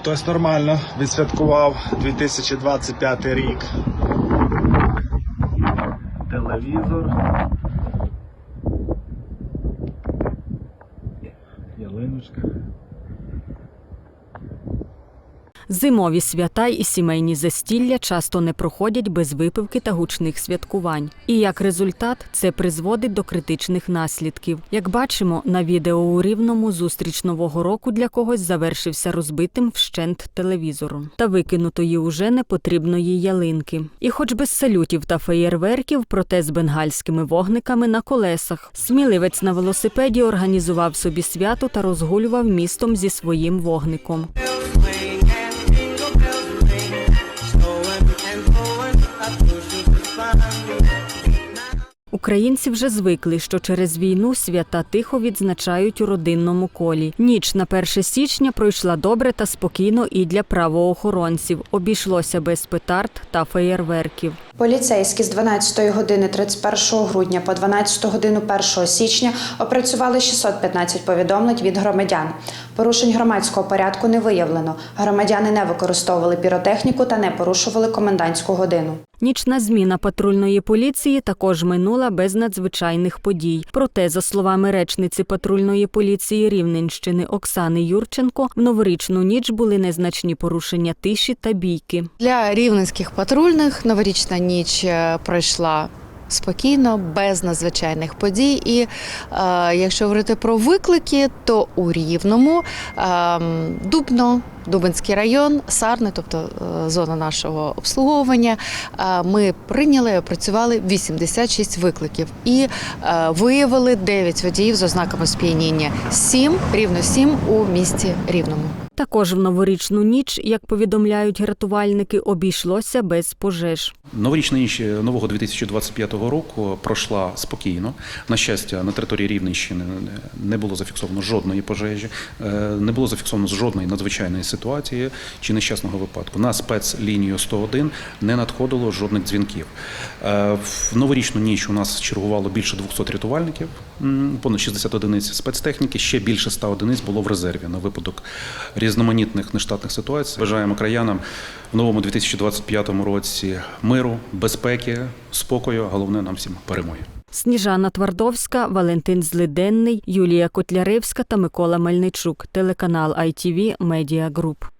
Хтось нормально відсвяткував 2025 рік. Телевізор. Ялиночка. Зимові свята і сімейні застілля часто не проходять без випивки та гучних святкувань. І як результат, це призводить до критичних наслідків. Як бачимо, на відео у рівному зустріч нового року для когось завершився розбитим вщент телевізором та викинутої уже непотрібної ялинки. І, хоч без салютів та феєрверків, проте з бенгальськими вогниками на колесах, сміливець на велосипеді організував собі свято та розгулював містом зі своїм вогником. Українці вже звикли, що через війну свята тихо відзначають у родинному колі. Ніч на 1 січня пройшла добре та спокійно і для правоохоронців. Обійшлося без петард та феєрверків. Поліцейські з 12 години 31 грудня по 12 годину 1 січня опрацювали 615 повідомлень від громадян. Порушень громадського порядку не виявлено. Громадяни не використовували піротехніку та не порушували комендантську годину. Нічна зміна патрульної поліції також минула без надзвичайних подій. Проте, за словами речниці патрульної поліції Рівненщини Оксани Юрченко, в новорічну ніч були незначні порушення тиші та бійки. Для рівненських патрульних новорічна ніч е, пройшла спокійно, без надзвичайних подій. І е, якщо говорити про виклики, то у Рівному е, Дубно. Дубинський район, Сарни, тобто е, зона нашого обслуговування, е, ми прийняли і опрацювали 86 викликів і е, виявили 9 водіїв з ознаками сп'яніння. 7, рівно 7 у місті Рівному. Також в новорічну ніч, як повідомляють рятувальники, обійшлося без пожеж. Новорічна ніч нового 2025 року пройшла спокійно. На щастя, на території Рівненщини не було зафіксовано жодної пожежі, не було зафіксовано жодної надзвичайної ситуації чи нещасного випадку. На спецлінію 101 не надходило жодних дзвінків. Е, В новорічну ніч у нас чергувало більше 200 рятувальників, понад 60 одиниць спецтехніки, ще більше 100 одиниць було в резерві на випадок різноманітних нештатних ситуацій. Бажаємо краянам в новому 2025 році миру, безпеки, спокою. Головне нам всім перемоги. Сніжана Твардовська, Валентин Злиденний, Юлія Котляревська та Микола Мельничук. Телеканал ITV Media Group.